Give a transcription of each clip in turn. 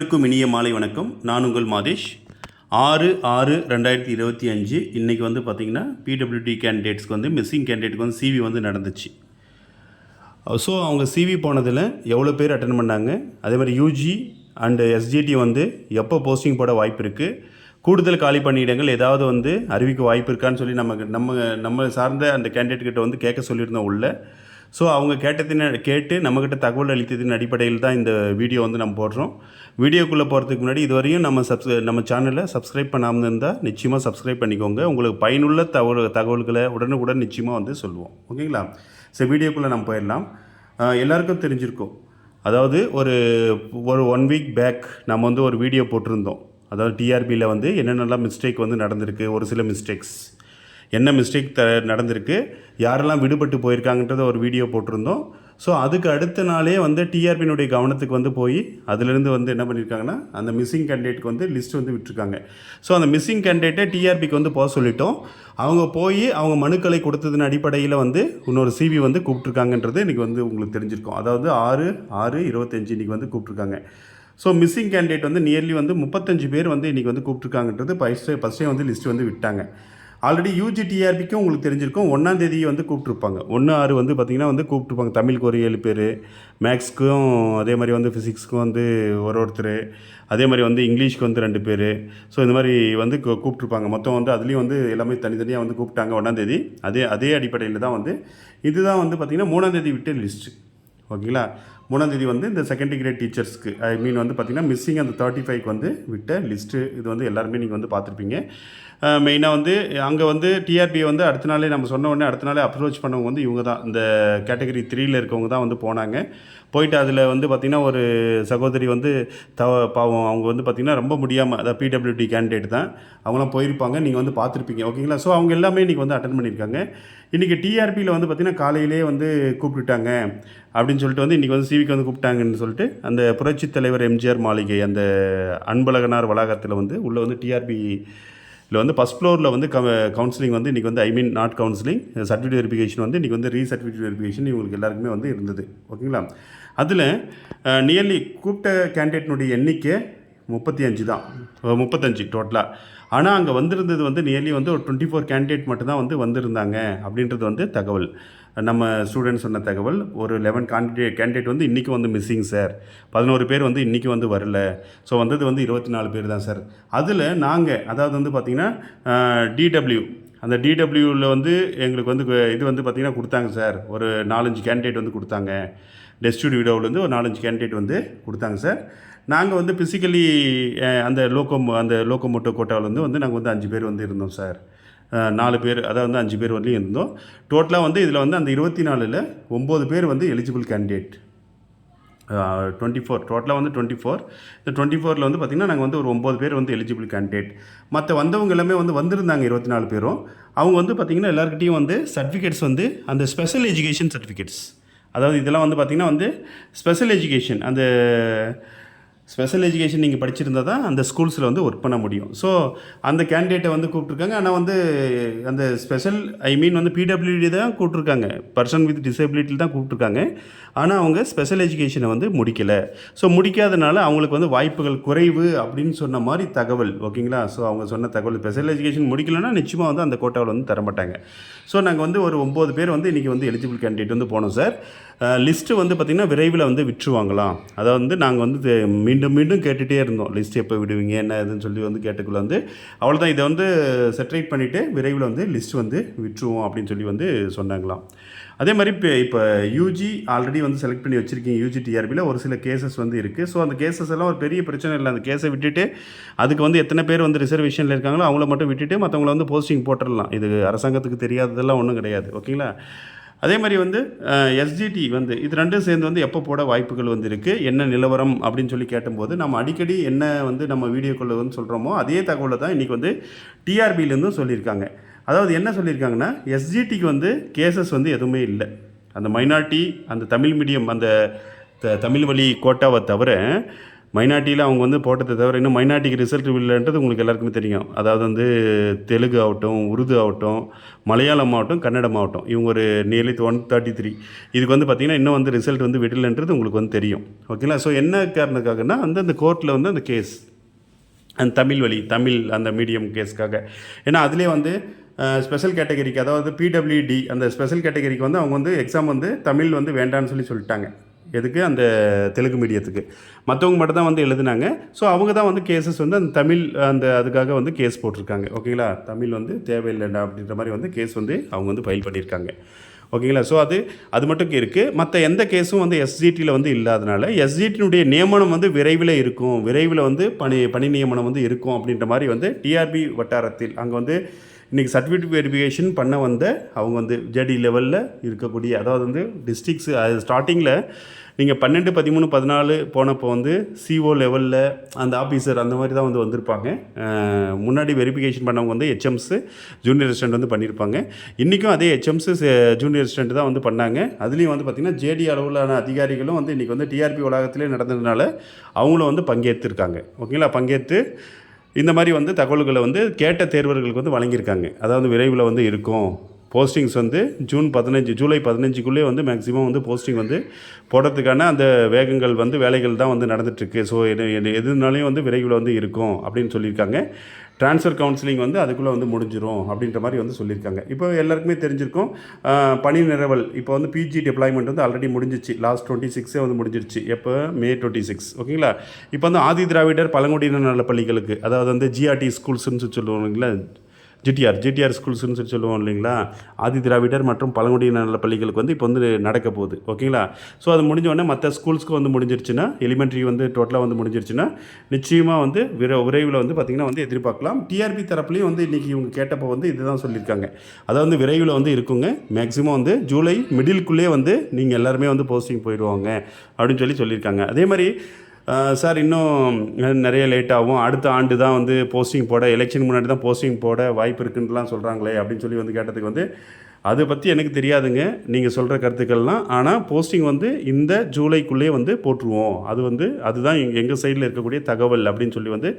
அனைவருக்கும் இனிய மாலை வணக்கம். நான் உங்கள் மாதேஷ். ஆறு ஆறு ரெண்டாயிரத்தி இருபத்தி அஞ்சு. இன்றைக்கி வந்து பார்த்திங்கன்னா பிடபிள்யூடி கேண்டிடேட்ஸ்க்கு வந்து மிஸ்ஸிங் கேண்டிடேட்க்கு வந்து சிவி வந்து நடந்துச்சு. ஸோ அவங்க சிவி போனதில் எவ்வளோ பேர் அட்டன் பண்ணாங்க? அதே மாதிரி யூஜி அண்டு எஸ்ஜிடி வந்து எப்போ போஸ்டிங் போட வாய்ப்பு இருக்குது கூடுதல் காலி பணியிடங்கள் ஏதாவது வந்து அறிவிக்க வாய்ப்பு இருக்கான்னு சொல்லி நமக்கு நம்ம நம்ம சார்ந்த அந்த கேண்டிடேட் கிட்ட வந்து கேட்க சொல்லியிருந்தோம் உள்ள. ஸோ அவங்க கேட்டதின் கேட்டு நம்மக்கிட்ட தகவல் அளித்ததின் அடிப்படையில் தான் இந்த வீடியோ வந்து நம்ம போடுறோம். வீடியோக்குள்ளே போகிறதுக்கு முன்னாடி இதுவரையும் நம்ம சப்ஸ் நம்ம சேனலை சப்ஸ்கிரைப் பண்ணாமல் இருந்தால் நிச்சயமாக சப்ஸ்கிரைப் பண்ணிக்கோங்க. உங்களுக்கு பயனுள்ள தகவல் தகவல்களை உடனுக்குடன் நிச்சயமாக வந்து சொல்லுவோம். ஓகேங்களா? ஸோ வீடியோக்குள்ளே நம்ம போயிடலாம். எல்லாருக்கும் தெரிஞ்சிருக்கும். அதாவது ஒரு ஒரு ஒன் வீக் பேக் நம்ம வந்து ஒரு வீடியோ போட்டிருந்தோம். அதாவது டிஆர்பியில் வந்து என்னென்னலாம் மிஸ்டேக் வந்து நடந்திருக்கு ஒரு சில மிஸ்டேக்ஸ் என்ன மிஸ்டேக் த நடந்திருக்கு யாரெல்லாம் விடுபட்டு போயிருக்காங்கன்றத ஒரு வீடியோ போட்டிருந்தோம். ஸோ அதுக்கு அடுத்த நாளே வந்து டிஆர்பியினுடைய கவனத்துக்கு வந்து போய் அதுலேருந்து வந்து என்ன பண்ணியிருக்காங்கன்னா அந்த மிஸ்ஸிங் கேண்டிடேட்க்கு வந்து லிஸ்ட் வந்து விட்டுருக்காங்க. ஸோ அந்த மிஸ்ஸிங் கேண்டிடேட்டை டிஆர்பிக்கு வந்து போக சொல்லிட்டோம். அவங்க போய் அவங்க மனுக்களை கொடுத்ததன் அடிப்படையில் வந்து இன்னொரு சிவி வந்து கூப்பிட்ருக்காங்கன்றது இன்றைக்கி வந்து உங்களுக்கு தெரிஞ்சிருக்கும். அதாவது ஆறு ஆறு இருபத்தஞ்சு இன்றைக்கி வந்து கூப்பிட்ருக்காங்க ஸோ மிஸ்ஸிங் கேண்டிடேட் வந்து நியர்லி வந்து முப்பத்தஞ்சு பேர் வந்து இன்றைக்கி வந்து கூப்பிட்ருக்காங்கன்றது ஃபஸ்ட்டு ஃபஸ்ட்டே வந்து லிஸ்ட் வந்து விட்டாங்க. ஆல்ரெடி யூஜி டிஆர்பிக்கும் உங்களுக்கு தெரிஞ்சிருக்கும். ஒன்றாம் தேதி வந்து கூப்பிட்ருப்பாங்க ஒன்று ஆறு வந்து பார்த்திங்கன்னா வந்து கூப்பிட்ருப்பாங்க தமிழுக்கு ஒரு ஏழு பேர். மேக்ஸ்க்கும் அதே மாதிரி வந்து ஃபிசிக்ஸ்க்கும் வந்து ஒரு ஒருத்தர். அதே மாதிரி வந்து இங்கிலீஷ்க்கு வந்து ரெண்டு பேர். ஸோ இந்த மாதிரி வந்து கூப்பிட்ருப்பாங்க மொத்தம் வந்து அதுலேயும் வந்து எல்லாமே தனித்தனியாக வந்து கூப்பிட்டாங்க ஒன்றாம் தேதி. அதே அதே அடிப்படையில் தான் வந்து இதுதான் வந்து பார்த்திங்கன்னா மூணாந்தேதி விட்டு லிஸ்ட்டு ஓகேங்களா? மூணாம் தேதி வந்து இந்த செகண்டரி கிரேட் டீச்சர்ஸ்க்கு ஐ மீன் வந்து பார்த்திங்கன்னா மிஸ்ஸிங் அந்த தேர்ட்டி ஃபைவ்க்கு வந்து விட்ட லிஸ்ட்டு இது வந்து எல்லாருமே நீங்கள் வந்து பார்த்துருப்பீங்க மெயினாக வந்து அங்கே வந்து டிஆர்பி வந்து அடுத்த நாளே நம்ம சொன்ன உடனே அடுத்த நாளே அப்ரோச் பண்ணவங்க வந்து இவங்க தான். இந்த கேட்டகரி த்ரீயில் இருக்கவங்க தான் வந்து போனாங்க. போயிட்டு அதில் வந்து பார்த்திங்கன்னா ஒரு சகோதரி வந்து தவ பாவம் அவங்க வந்து பார்த்திங்கன்னா ரொம்ப முடியாமல் அதாவது பிடபிள்யூடி கேண்டிடேட் தான். அவங்களாம் போயிருப்பாங்க நீங்கள் வந்து பார்த்துருப்பீங்க ஓகேங்களா ஸோ அவங்க எல்லாமே இன்றைக்கி வந்து அட்டன் பண்ணியிருக்காங்க. இன்றைக்கி டிஆர்பியில் வந்து பார்த்திங்கன்னா காலையிலே வந்து கூப்பிட்டுட்டாங்க. அப்படின்னு சொல்லிட்டு வந்து இன்றைக்கி வந்து சிவிக்கு வந்து கூப்பிட்டாங்கன்னு சொல்லிட்டு அந்த புரட்சித் தலைவர் எம்ஜிஆர் மாளிகை அந்த அன்பழகனார் வளாகத்தில் வந்து உள்ளே வந்து டிஆர்பி இதில் வந்து ஃபஸ்ட் ஃப்ளோரில் வந்து க கவுன்சிலிங் வந்து இன்றைக்கி வந்து I mean not counselling certificate verification வந்து இன்றைக்கி வந்து ரீசர்டிஃபிகேட் வெரிஃபிகேஷன் இவங்களுக்கு எல்லாருக்குமே வந்து இருந்தது. ஓகேங்களா? அதில் நியர்லி கூப்பிட்ட கேண்டிடேட்னுடைய எண்ணிக்கை முப்பத்தி அஞ்சு தான். முப்பத்தஞ்சு டோட்டலாக ஆனால் அங்கே வந்திருந்தது வந்து நியர்லி வந்து ஒரு டுவெண்ட்டி ஃபோர் கேண்டிடேட் மட்டும்தான் வந்து வந்திருந்தாங்க அப்படின்றது வந்து தகவல். நம்ம ஸ்டூடெண்ட் சொன்ன தகவல் ஒரு லெவன் கேண்டிடேட் கேண்டிடேட் வந்து இன்றைக்கி வந்து மிஸ்ஸிங் சார் பதினோரு பேர் வந்து இன்றைக்கி வந்து வரல. ஸோ வந்தது வந்து இருபத்தி நாலு பேர் தான் சார் அதில் நாங்கள் அதாவது வந்து பார்த்திங்கன்னா டிடபிள்யூ அந்த டிடபிள்யூவில் வந்து எங்களுக்கு வந்து இது வந்து பார்த்திங்கன்னா கொடுத்தாங்க சார் ஒரு நாலஞ்சு கேண்டிடேட் வந்து கொடுத்தாங்க. டெஸ்டியூட் வீடியோவிலேருந்து ஒரு நாலஞ்சு கேண்டிடேட் வந்து கொடுத்தாங்க சார் நாங்கள் வந்து ஃபிசிக்கலி அந்த லோக்கோ அந்த லோக்கோமோட்டோ கோட்டாவிலேருந்து வந்து நாங்கள் வந்து அஞ்சு பேர் வந்து இருந்தோம் சார் நாலு பேர் அதாவது வந்து அஞ்சு பேர் வரலையும் இருந்தோம். டோட்டலாக வந்து இதில் வந்து அந்த இருபத்தி நாலில் ஒம்பது பேர் வந்து எலிஜிபிள் கேண்டிடேட் டுவெண்ட்டி ஃபோர் டோட்டலாக வந்து டுவெண்ட்டி ஃபோர் இந்த டுவெண்ட்டி ஃபோரில் வந்து பார்த்திங்கன்னா நாங்கள் வந்து ஒரு ஒம்பது பேர் வந்து எலிஜிபிள் கேண்டிடேட் மற்ற வந்தவங்க எல்லாமே வந்து வந்திருந்தாங்க இருபத்தி நாலு பேரும். அவங்க வந்து பார்த்திங்கன்னா எல்லாருக்கிட்டையும் வந்து சர்டிஃபிகேட்ஸ் வந்து அந்த ஸ்பெஷல் எஜுகேஷன் சர்டிஃபிகேட்ஸ் அதாவது இதெல்லாம் வந்து பார்த்திங்கன்னா வந்து ஸ்பெஷல் எஜுகேஷன் அந்த ஸ்பெஷல் எஜுகேஷன் நீங்கள் படிச்சிருந்தா தான் அந்த ஸ்கூல்ஸில் வந்து ஒர்க் பண்ண முடியும். ஸோ அந்த கேண்டிடேட்டை வந்து கூப்பிட்ருக்காங்க ஆனால் வந்து அந்த ஸ்பெஷல் ஐ மீன் வந்து பிடபிள்யூடி தான் கூப்பிட்ருக்காங்க பர்சன் வித் டிசபிலிட்டி தான் கூப்பிட்ருக்காங்க ஆனால் அவங்க ஸ்பெஷல் எஜுகேஷனை வந்து முடிக்கலை. ஸோ முடிக்காதனால அவங்களுக்கு வந்து வாய்ப்புகள் குறைவு அப்படின்னு சொன்ன மாதிரி தகவல் ஓகேங்களா? ஸோ அவங்க சொன்ன தகவல் ஸ்பெஷல் எஜுகேஷன் முடிக்கலைன்னா நிச்சயமாக வந்து அந்த கோட்டாவில் வந்து தரமாட்டாங்க. ஸோ நாங்கள் வந்து ஒரு ஒம்பது பேர் வந்து இன்றைக்கி வந்து எலிஜிபிள் கேண்டிடேட் வந்து போனோம் சார் லிஸ்ட்டு வந்து பார்த்திங்கன்னா விரைவில் வந்து விட்டுருவாங்களாம் அதை வந்து நாங்கள் வந்து மீண்டும் மீண்டும் கேட்டுகிட்டே இருந்தோம். லிஸ்ட் எப்போ விடுவீங்க என்ன இதுன்னு சொல்லி வந்து கேட்டுக்குள்ள வந்து அவ்வளோதான் இதை வந்து செட்ரேட் பண்ணிவிட்டு விரைவில் வந்து லிஸ்ட் வந்து விட்டுருவோம் அப்படின்னு சொல்லி வந்து சொன்னாங்களாம். அதே மாதிரி இப்போ இப்போ யூஜி ஆல்ரெடி வந்து செலக்ட் பண்ணி வச்சுருக்கீங்க யூஜி டிஆர்பியில் ஒரு சில கேசஸ் வந்து இருக்குது ஸோ அந்த கேசஸ் எல்லாம் ஒரு பெரிய பிரச்சனை இல்லை. அந்த கேஸை விட்டுட்டு அதுக்கு வந்து எத்தனை பேர் வந்து ரிசர்வேஷனில் இருக்காங்களோ அவங்கள மட்டும் விட்டுட்டு மற்றவங்கள வந்து போஸ்டிங் போட்டுடலாம் இது அரசாங்கத்துக்கு தெரியாததெல்லாம் ஒன்றும் கிடையாது. ஓகேங்களா அதே மாதிரி வந்து எஸ்ஜிடி வந்து இது ரெண்டும் சேர்ந்து வந்து எப்போ போட வாய்ப்புகள் வந்து இருக்குது என்ன நிலவரம் அப்படின்னு சொல்லி கேட்டும்போது நம்ம அடிக்கடி என்ன வந்து நம்ம வீடியோக்குள்ள வந்து சொல்கிறோமோ அதே தகவலை தான் இன்றைக்கி வந்து டிஆர்பியிலேருந்தும் சொல்லியிருக்காங்க. அதாவது என்ன சொல்லியிருக்காங்கன்னா எஸ்ஜிடிக்கு வந்து கேசஸ் வந்து எதுவுமே இல்லை. அந்த மைனாரிட்டி அந்த தமிழ் மீடியம் அந்த த- தமிழ் வழி கோட்டாவை தவிர மைனாரிட்டியில் அவங்க வந்து போட்டதை தவிர இன்னும் மைனாரிட்டிக்கு ரிசல்ட் இல்லைன்றது உங்களுக்கு எல்லாருக்குமே தெரியும். அதாவது வந்து தெலுங்கு ஆகட்டும் உருது ஆகட்டும் மலையாளம் ஆகட்டும் கன்னடம் ஆகட்டும். இவங்க ஒரு நியர்லி ஒன் தேர்ட்டி த்ரீ இதுக்கு வந்து பார்த்திங்கன்னா இன்னும் வந்து ரிசல்ட் வந்து விடலைன்றது உங்களுக்கு வந்து தெரியும். ஓகேங்களா ஸோ என்ன காரணத்துக்காகன்னா வந்து அந்த கோர்ட்டில் வந்து அந்த கேஸ் அந்த தமிழ் வழி தமிழ் அந்த மீடியம் கேஸ்க்காக ஏன்னா அதிலே வந்து ஸ்பெஷல் கேட்டகரிக்கு அதாவது பிடபிள்யூடி அந்த ஸ்பெஷல் கேட்டகரிக்கு வந்து அவங்க வந்து எக்ஸாம் வந்து தமிழ் வந்து வேண்டான்னு சொல்லி சொல்லிட்டாங்க. எதுக்கு? அந்த தெலுங்கு மீடியத்துக்கு. மற்றவங்க மட்டும் தான் வந்து எழுதுனாங்க. ஸோ அவங்க தான் வந்து கேசஸ் வந்து அந்த தமிழ் அந்த அதுக்காக வந்து கேஸ் போட்டிருக்காங்க. ஓகேங்களா தமிழ் வந்து தேவையில்லைடா அப்படின்ற மாதிரி வந்து கேஸ் வந்து அவங்க வந்து ஃபைல் பண்ணியிருக்காங்க. ஓகேங்களா ஸோ அது அது மட்டும் இருக்குது மற்ற எந்த கேஸும் வந்து எஸ்ஜிடியில் வந்து இல்லாதனால எஸ்ஜிடியினுடைய நியமனம் வந்து விரைவில் இருக்கும். விரைவில் வந்து பணி பணி நியமனம் வந்து இருக்கும் அப்படின்ற மாதிரி வந்து டிஆர்பி வட்டாரத்தில் அங்கே வந்து இன்றைக்கி சர்டிஃபிகேட் வெரிஃபிகேஷன் பண்ண வந்த அவங்க வந்து ஜேடி லெவலில் இருக்கக்கூடிய அதாவது வந்து டிஸ்ட்ரிக்ஸ் அது ஸ்டார்டிங்கில் நீங்கள் பன்னெண்டு பதிமூணு பதினாலு போனப்போ வந்து சிஓ லெவலில் அந்த ஆஃபீஸர் அந்த மாதிரி தான் வந்து வந்திருப்பாங்க. முன்னாடி வெரிஃபிகேஷன் பண்ணவங்க வந்து ஹெச்எம்ஸு ஜூனியர் அசிஸ்டன்ட் வந்து பண்ணியிருப்பாங்க இன்றைக்கும் அதே ஹெச்எம்ஸு ஜூனியர் அசிஸ்டன்ட் தான் வந்து பண்ணாங்க. அதுலேயும் வந்து பார்த்திங்கன்னா ஜேடி அளவிலான அதிகாரிகளும் வந்து இன்றைக்கி வந்து டிஆர்பி வளாகத்திலே நடந்ததுனால அவங்களும் வந்து பங்கேற்றுருக்காங்க. ஓகேங்களா? பங்கேற்று இந்த மாதிரி வந்து தகவல்களை வந்து கேட்ட தேர்வர்களுக்கு வந்து வழங்கியிருக்காங்க. அதாவது விரைவில் வந்து இருக்கும். போஸ்டிங்ஸ் வந்து ஜூன் பதினஞ்சு ஜூலை பதினஞ்சுக்குள்ளே வந்து மேக்ஸிமம் வந்து போஸ்டிங் வந்து போடுறதுக்கான அந்த வேகங்கள் வந்து வேலைகள் தான் வந்து நடந்துட்டுருக்கு. ஸோ என்ன எதுனாலையும் வந்து விரைவில் வந்து இருக்கும் அப்படின்னு சொல்லியிருக்காங்க. ட்ரான்ஸ்ஃபர் கவுன்சிலிங் வந்து அதுக்குள்ளே வந்து முடிஞ்சிரும் அப்படின்ற மாதிரி வந்து சொல்லியிருக்காங்க. இப்போ எல்லாருக்குமே தெரிஞ்சிருக்கும் பணி நிரவல். இப்போ வந்து பிஜி டிப்ளாய்மெண்ட் வந்து ஆல்ரெடி முடிஞ்சிச்சு. லாஸ்ட் டுவெண்ட்டி சிக்ஸே வந்து முடிஞ்சிருச்சு. எப்போ? மே டுவெண்ட்டி சிக்ஸ் ஓகேங்களா? இப்போ வந்து ஆதி திராவிடர் பழங்குடியினர் நல பள்ளிகளுக்கு அதாவது வந்து ஜிஆர்டி ஸ்கூல்ஸ்னு சொல்லுவாங்களா ஜிடிஆர் ஜிடிஆர் ஸ்கூல்ஸ்னு சொல்லி சொல்லுவோம் இல்லைங்களா? ஆதி திராவிடர் மற்றும் பழங்குடியினர் நல பள்ளிகளுக்கு வந்து இப்போ வந்து நடக்க போகுது. ஓகேங்களா? ஸோ அது முடிஞ்ச உடனே மற்ற ஸ்கூல்ஸ்க்கு வந்து முடிஞ்சிருச்சுன்னா எலிமெண்ட்ரி வந்து டோட்டலாக வந்து முடிஞ்சிருச்சுன்னா நிச்சயமாக வந்து விர விரைவில் வந்து பார்த்திங்கன்னா வந்து எதிர்பார்க்கலாம். டிஆர்பி தரப்புலையும் வந்து இன்றைக்கி இவங்க கேட்டப்போ வந்து இதுதான் சொல்லியிருக்காங்க. அதாவது வந்து விரைவில் வந்து இருக்குங்க. மேக்ஸிமம் வந்து ஜூலை மிடில்குள்ளே வந்து நீங்கள் எல்லாருமே வந்து போஸ்டிங் போயிடுவாங்க அப்படின்னு சொல்லி சொல்லியிருக்காங்க. அதே மாதிரி சார் இன்னும் நிறைய லேட் ஆகும். அடுத்த ஆண்டு தான் வந்து போஸ்டிங் போட எலெக்ஷன் முன்னாடி தான் போஸ்டிங் போட வாய்ப்பு இருக்குன்னுலாம் சொல்கிறாங்களே அப்படின்னு சொல்லி வந்து கேட்டதுக்கு வந்து அதை பற்றி எனக்கு தெரியாதுங்க. நீங்கள் சொல்கிற கருத்துக்கள்லாம். ஆனால் போஸ்டிங் வந்து இந்த ஜூலைக்குள்ளேயே வந்து போட்டுருவோம். அது வந்து அதுதான் எங்கள் எங்கள் சைடில் இருக்கக்கூடிய தகவல் அப்படின்னு சொல்லி வந்து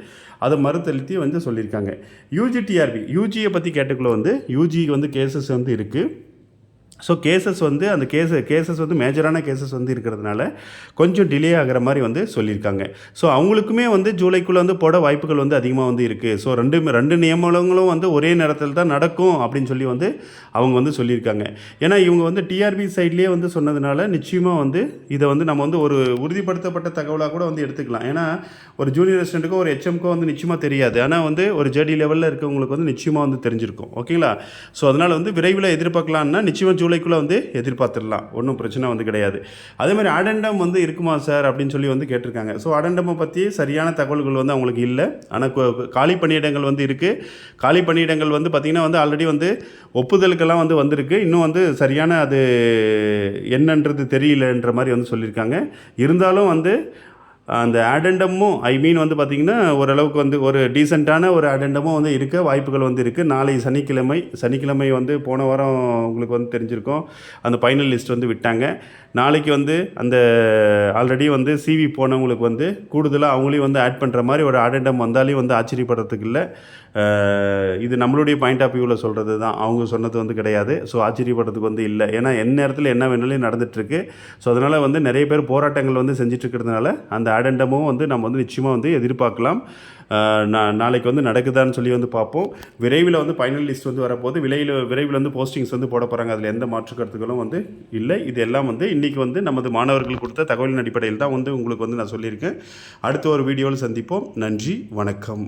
அதை மறுத்தளித்து வந்து சொல்லியிருக்காங்க. யூஜிடிஆர்பி யூஜியை பற்றி கேட்டக்குள்ளே வந்து யூஜிக்கு வந்து கேசஸ் வந்து இருக்குது ஸோ கேசஸ் வந்து அந்த கேஸ் கேசஸ் வந்து மேஜரான கேசஸ் வந்து இருக்கிறதுனால கொஞ்சம் டிலே ஆகிற மாதிரி வந்து சொல்லியிருக்காங்க. ஸோ அவங்களுக்குமே வந்து ஜூலைக்குள்ளே வந்து போட வாய்ப்புகள் வந்து அதிகமாக வந்து இருக்குது ஸோ ரெண்டு ரெண்டு நியமனங்களும் வந்து ஒரே நேரத்தில் தான் நடக்கும் அப்படின்னு சொல்லி வந்து அவங்க வந்து சொல்லியிருக்காங்க. ஏன்னா இவங்க வந்து டிஆர்பி சைட்லேயே வந்து சொன்னதுனால நிச்சயமாக வந்து இதை வந்து நம்ம வந்து ஒரு உறுதிப்படுத்தப்பட்ட தகவலாக கூட வந்து எடுத்துக்கலாம். ஏன்னா ஒரு ஜூனியர் அசிஸ்டண்ட்டுக்கோ ஒரு ஹெச்எம்க்கோ வந்து நிச்சயமாக தெரியாது. ஆனால் வந்து ஒரு ஜேடி லெவலில் இருக்கவங்களுக்கு வந்து நிச்சயமாக வந்து தெரிஞ்சிருக்கும். ஓகேங்களா? ஸோ அதனால் வந்து விரைவில் எதிர்பார்க்கலான்னா நிச்சயமாக ஜூலைக்குள்ளே வந்து எதிர்பார்த்துடலாம். ஒன்றும் பிரச்சனை வந்து கிடையாது. அதே மாதிரி அடண்டம் வந்து இருக்குமா சார்? அப்படின்னு சொல்லி வந்து கேட்டிருக்காங்க. ஸோ அடண்டமை பற்றி சரியான தகவல்கள் வந்து அவங்களுக்கு இல்லை. ஆனால் காலி பணியிடங்கள் வந்து இருக்குது காலி பணியிடங்கள் வந்து பார்த்திங்கன்னா வந்து ஆல்ரெடி வந்து ஒப்புதலுக்கெல்லாம் வந்து வந்திருக்கு. இன்னும் வந்து சரியான அது என்னன்றது தெரியலன்ற மாதிரி வந்து சொல்லியிருக்காங்க. இருந்தாலும் வந்து அந்த ஆடண்டமும் ஐ மீன் வந்து பார்த்திங்கன்னா ஓரளவுக்கு வந்து ஒரு டீசெண்டான ஒரு ஆடண்டமும் வந்து இருக்க வாய்ப்புகள் வந்து இருக்குது நாளை சனிக்கிழமை சனிக்கிழமை வந்து போன வாரம் உங்களுக்கு வந்து தெரிஞ்சிருக்கோம். அந்த ஃபைனல் லிஸ்ட் வந்து விட்டாங்க. நாளைக்கு வந்து அந்த ஆல்ரெடி வந்து சிவி போனவங்களுக்கு வந்து கூடுதலாக அவங்களையும் வந்து ஆட் பண்ணுற மாதிரி ஒரு ஆடண்டம் வந்தாலே வந்து ஆச்சரியப்படுறதுக்கு இல்லை. இது நம்மளுடைய பாயிண்ட் ஆஃப் வியூவில் சொல்கிறது தான் அவங்க சொன்னது வந்து கிடையாது. ஸோ ஆச்சரியப்படுறதுக்கு வந்து இல்லை. ஏன்னா என் நேரத்தில் என்ன வேணாலும் நடந்துகிட்ருக்கு ஸோ அதனால் வந்து நிறைய பேர் போராட்டங்கள் வந்து செஞ்சிட்ருக்கிறதுனால அந்த ஆடண்டமும் வந்து நம்ம வந்து நிச்சயமாக வந்து எதிர்பார்க்கலாம். நாளைக்கு வந்து நடக்குதான்னு சொல்லி வந்து பார்ப்போம். விரைவில் வந்து ஃபைனல் லிஸ்ட் வந்து வரப்போது விரைவில் விரைவில் வந்து போஸ்டிங்ஸ் வந்து போட போகிறாங்க அதில் எந்த மாற்று கருத்துக்களும் வந்து இல்லை. இது எல்லாம் வந்து இன்றைக்கி வந்து நமது மாணவர்கள் கொடுத்த தகவலின் அடிப்படையில் தான் வந்து உங்களுக்கு வந்து நான் சொல்லியிருக்கேன். அடுத்த ஒரு வீடியோவில் சந்திப்போம். நன்றி வணக்கம்.